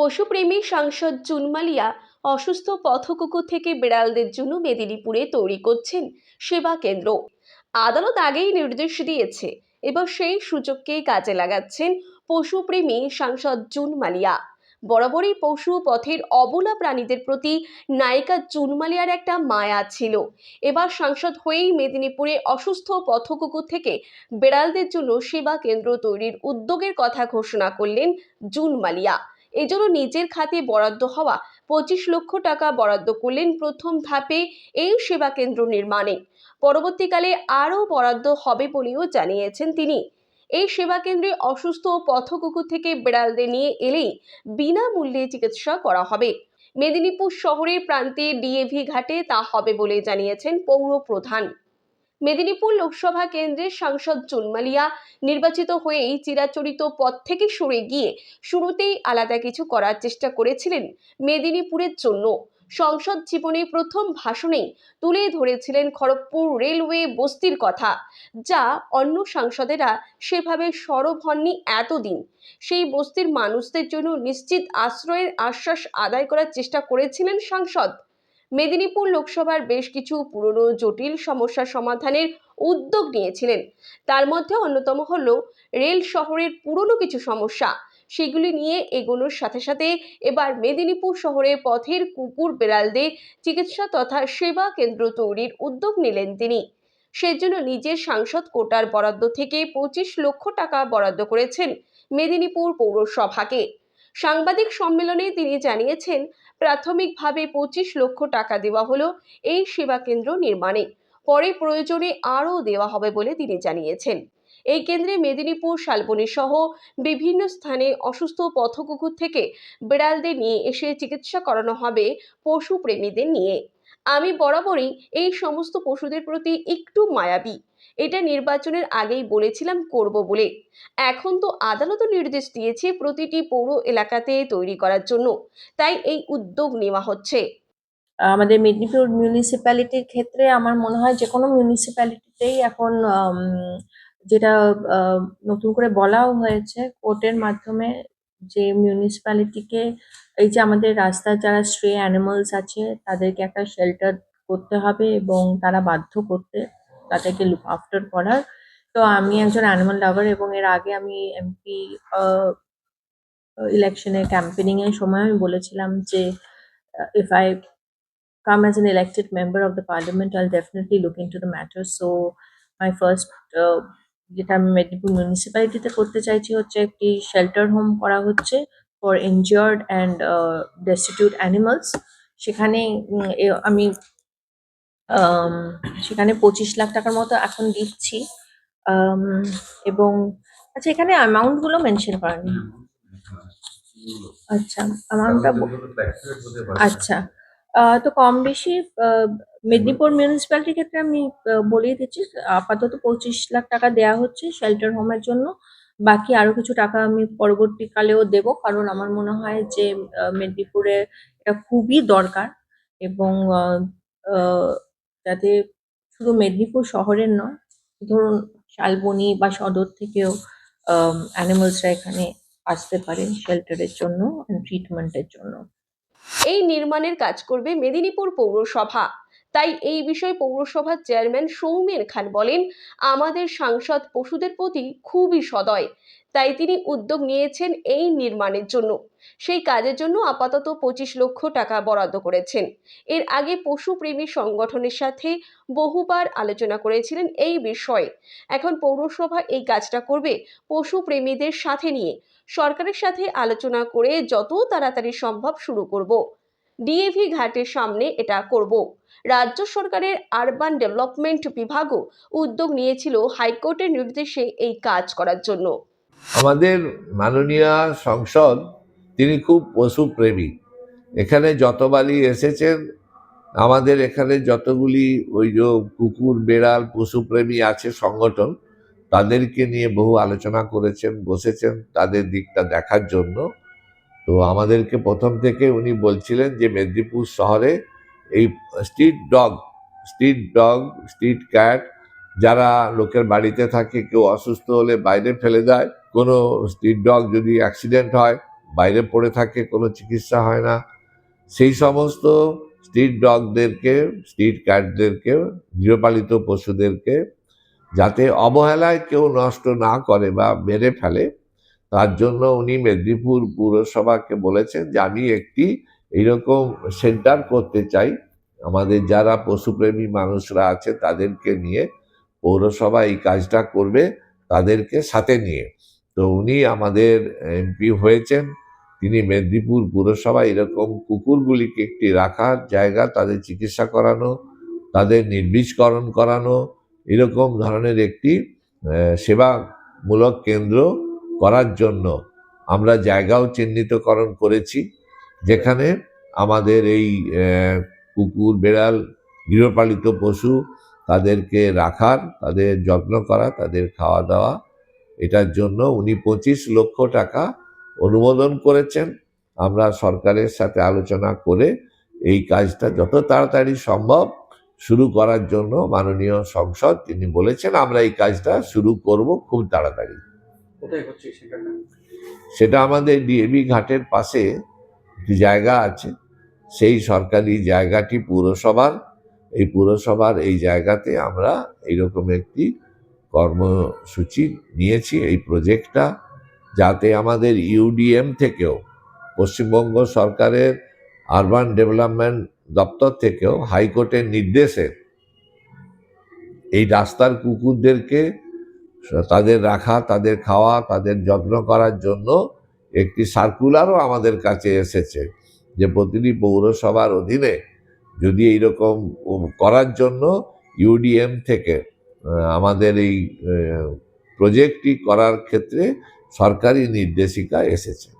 পশুপ্রেমী সাংসদ জুনমালিয়া অসুস্থ পথকুকুর থেকে বিড়ালদের জন্য মেদিনীপুরে তৈরি করছেন সেবা কেন্দ্র। আদালত আগেই নির্দেশ দিয়েছে। এবার সেই সুযোগকেই কাজে লাগাচ্ছেন পশুপ্রেমী সাংসদ জুন মালিয়া বরাবরই পশু পথের অবলা প্রাণীদের প্রতি নায়িকা জুন মালিয়ার একটা মায়া ছিল। এবার সাংসদ হয়েই মেদিনীপুরে অসুস্থ পথকুকুর থেকে বেড়ালদের জন্য সেবা কেন্দ্র তৈরির উদ্যোগের কথা ঘোষণা করলেন জুন মালিয়া এজন্য নিজের খাতে বরাদ্দ হওয়া পঁচিশ লক্ষ টাকা বরাদ্দ করলেন প্রথম ধাপে এই সেবা কেন্দ্র নির্মাণে। পরবর্তীকালে আরও বরাদ্দ হবে বলেও জানিয়েছেন তিনি। এই সেবা কেন্দ্রে অসুস্থ পথকুকুর থেকে বিড়ালদের নিয়ে এলেই বিনামূল্যে চিকিৎসা করা হবে। মেদিনীপুর শহরের প্রান্তে ডিএভি ঘাটে তা হবে বলে জানিয়েছেন পৌর প্রধান। মেদিনীপুর লোকসভা কেন্দ্রের সাংসদ জুনমালিয়া নির্বাচিত হয়েই চিরাচরিত পদ থেকে সরে গিয়ে শুরুতেই আলাদা কিছু করার চেষ্টা করেছিলেন মেদিনীপুরের জন্য। সংসদ জীবনে প্রথম ভাষণেই তুলে ধরেছিলেন খড়গপুর রেলওয়ে বস্তির কথা, যা অন্য সাংসদেরা সেভাবে সরব হননি এতদিন। সেই বস্তির মানুষদের জন্য নিশ্চিত আশ্রয়ের আশ্বাস আদায় করার চেষ্টা করেছিলেন সাংসদ। মেদিনীপুর লোকসভার বেশ কিছু পুরনো জটিল সমস্যার সমাধানের উদ্যোগ নিয়েছিলেন। তার মধ্যে অন্যতম হল রেল শহরের পুরনো কিছু সমস্যা। সেগুলি নিয়ে এগোনোর সাথে সাথে এবার মেদিনীপুর শহরে পথের কুকুর বেড়ালদের চিকিৎসা তথা সেবা কেন্দ্র তৈরির উদ্যোগ নিলেন তিনি। সেজন্য নিজের সাংসদ কোটার বরাদ্দ থেকে পঁচিশ লক্ষ টাকা বরাদ্দ করেছেন মেদিনীপুর পৌরসভাকে। সাংবাদিক সম্মেলনে তিনি জানিয়েছেন, প্রাথমিকভাবে পঁচিশ লক্ষ টাকা দেওয়া হলো এই সেবা কেন্দ্র নির্মাণে। পরে প্রয়োজনে আরও দেওয়া হবে বলে তিনি জানিয়েছেন। এই কেন্দ্রে মেদিনীপুর, শালবনী সহ বিভিন্ন স্থানে অসুস্থ পথকুকুর থেকে বিড়ালদের নিয়ে এসে চিকিৎসা করানো হবে পশু প্রেমীদের নিয়ে। আমি বরাবরই এই সমস্ত পশুদের প্রতি একটু মায়াবী। এটা নির্বাচনের আগেই বলেছিলাম করব বলে। এখন তো আদালতও নির্দেশ দিয়েছে প্রতিটি পৌর এলাকাতে তৈরি করার জন্য। তাই এই উদ্যোগ নেওয়া হচ্ছে। আমাদের মেদিনীপুর মিউনিসিপ্যালিটির ক্ষেত্রে আমার মনে হয় যে কোনো মিউনিসিপ্যালিটিতেই এখন যেটা নতুন করে বলাও হয়েছে কোর্টের মাধ্যমে যে মিউনিসিপ্যালিটিকে এই যে আমাদের রাস্তার যারা স্ট্রে অ্যানিমালস আছে তাদেরকে একটা শেল্টার করতে হবে এবং তারা বাধ্য করতে তাদেরকে লুক আফটার করার তো আমি একজন অ্যানিমাল লাভার এবং এর আগে আমি এমপি ইলেকশনে ক্যাম্পেনিং এর সময় আমি বলেছিলাম যে if I come as an elected member of the parliament, I'll definitely look into the matter. So my first uh, যেটা আমি মেদিনীপুর মিউনিসিপ্যালিটিতে করতে চাইছি হচ্ছে একটি শেল্টার হোম করা হচ্ছে for injured and destitute animals সেখানে আম, সেখানে পঁচিশ লাখ টাকার মতো এখন দিচ্ছি। এবং আচ্ছা এখানে অ্যামাউন্টগুলো মেনশন করেনি। আচ্ছা অ্যামাউন্টটা আচ্ছা তো কম বেশি মেদিনীপুর মিউনিসিপ্যালিটির ক্ষেত্রে আমি বলেই দিচ্ছি আপাতত পঁচিশ লাখ টাকা দেওয়া হচ্ছে শেল্টার হোমের জন্য। বাকি আরও কিছু টাকা আমি পরবর্তীকালেও দেব কারণ আমার মনে হয় যে মেদিনীপুরে এটা খুবই দরকার। এবং আহ, যাতে শুধু মেদিনীপুর শহরের নয়, ধরুন শালবনি বা সদর থেকেও অ্যানিমালসরা এখানে আসতে পারে শেল্টারের জন্য ট্রিটমেন্টের জন্য। এই নির্মাণের কাজ করবে মেদিনীপুর পৌরসভা। তাই এই বিষয়ে পৌরসভার চেয়ারম্যান সৌমেন খান বলেন, আমাদের সাংসদ পশুদের প্রতি খুবই সদয়। তাই তিনি উদ্যোগ নিয়েছেন এই নির্মাণের জন্য। সেই কাজের জন্য আপাতত পঁচিশ লক্ষ টাকা বরাদ্দ করেছেন। এর আগে পশুপ্রেমী সংগঠনের সাথে বহুবার আলোচনা করেছিলেন এই বিষয়ে। এখন পৌরসভা এই কাজটা করবে পশুপ্রেমীদের সাথে নিয়ে। সরকারের সাথে আলোচনা করে যত তাড়াতাড়ি সম্ভব শুরু করব। ডিএভি ঘাটের সামনে এটা করব। রাজ্য সরকারের আরবান ডেভেলপমেন্ট বিভাগও উদ্যোগ নিয়েছিল হাইকোর্টের নির্দেশে এই কাজ করার জন্য। আমাদের মাননীয় সংসদ, তিনি খুব পশুপ্রেমী। এখানে যতবারই এসেছেন, আমাদের এখানে যতগুলি ওই যে কুকুর, বেড়াল, পশুপ্রেমী আছে সংগঠন, তাদেরকে নিয়ে বহু আলোচনা করেছেন, বসেছেন, তাদের দিকটা দেখার জন্য। তো আমাদেরকে প্রথম থেকে উনি বলছিলেন যে মেদিনীপুর শহরে এই street dog street dog street cat যারা লোকের বাড়িতে থাকে, কেউ অসুস্থ হলে বাইরে ফেলে দেয়। কোনো স্ট্রিট ডগ যদি অ্যাক্সিডেন্ট হয়, বাইরে পড়ে থাকে, কোনো চিকিৎসা হয় না। সেই সমস্ত স্ট্রিট ডগদেরকে স্ট্রিট ক্যাটদেরকে গৃহপালিত পশুদেরকে যাতে অবহেলায় কেউ নষ্ট না করে বা মেরে ফেলে তার জন্য উনি মেদিনীপুর পুরসভাকে বলেছেন যে আমি একটি এইরকম সেন্টার করতে চাই। আমাদের যারা পশুপ্রেমী মানুষরা আছে তাদেরকে নিয়ে পৌরসভা এই কাজটা করবে তাদেরকে সাথে নিয়ে। তো উনি আমাদের এমপি হয়েছেন, তিনি মেদিনীপুর পুরসভা এরকম কুকুরগুলিকে একটি রাখার জায়গা, তাদের চিকিৎসা করানো, তাদের নির্বীজকরণ করানো, এরকম ধরনের একটি সেবামূলক কেন্দ্র করার জন্য আমরা জায়গাও চিহ্নিতকরণ করেছি, যেখানে আমাদের এই কুকুর, বেড়াল, গৃহপালিত পশু তাদেরকে রাখার, তাদের যত্ন করা, তাদের খাওয়া দাওয়া, এটার জন্য উনি পঁচিশ লক্ষ টাকা অনুমোদন করেছেন। আমরা সরকারের সাথে আলোচনা করে এই কাজটা যত তাড়াতাড়ি সম্ভব শুরু করার জন্য মাননীয় সংসদ তিনি বলেছেন, আমরা এই কাজটা শুরু করব খুব তাড়াতাড়ি। সেটা? আমাদের ডিএবি ঘাটের পাশে একটি জায়গা আছে, সেই সরকারি জায়গাটি পুরসভার। এই পুরসভার এই জায়গাতে আমরা এইরকম একটি কর্মসূচি নিয়েছি। এই প্রজেক্টটা যাতে আমাদের ইউডিএম থেকেও, পশ্চিমবঙ্গ সরকারের আরবান ডেভেলপমেন্ট দপ্তর থেকেও হাইকোর্টের নির্দেশে এই রাস্তার কুকুরদেরকে তাদের রাখা, তাদের খাওয়া, তাদের যত্ন করার জন্য একটি সার্কুলারও আমাদের কাছে এসেছে যে প্রতিটি পৌরসভার অধীনে যদি এইরকম করার জন্য ইউডিএম থেকে আমাদের এই প্রজেক্টটি করার ক্ষেত্রে সরকারি নির্দেশিকা এসেছে।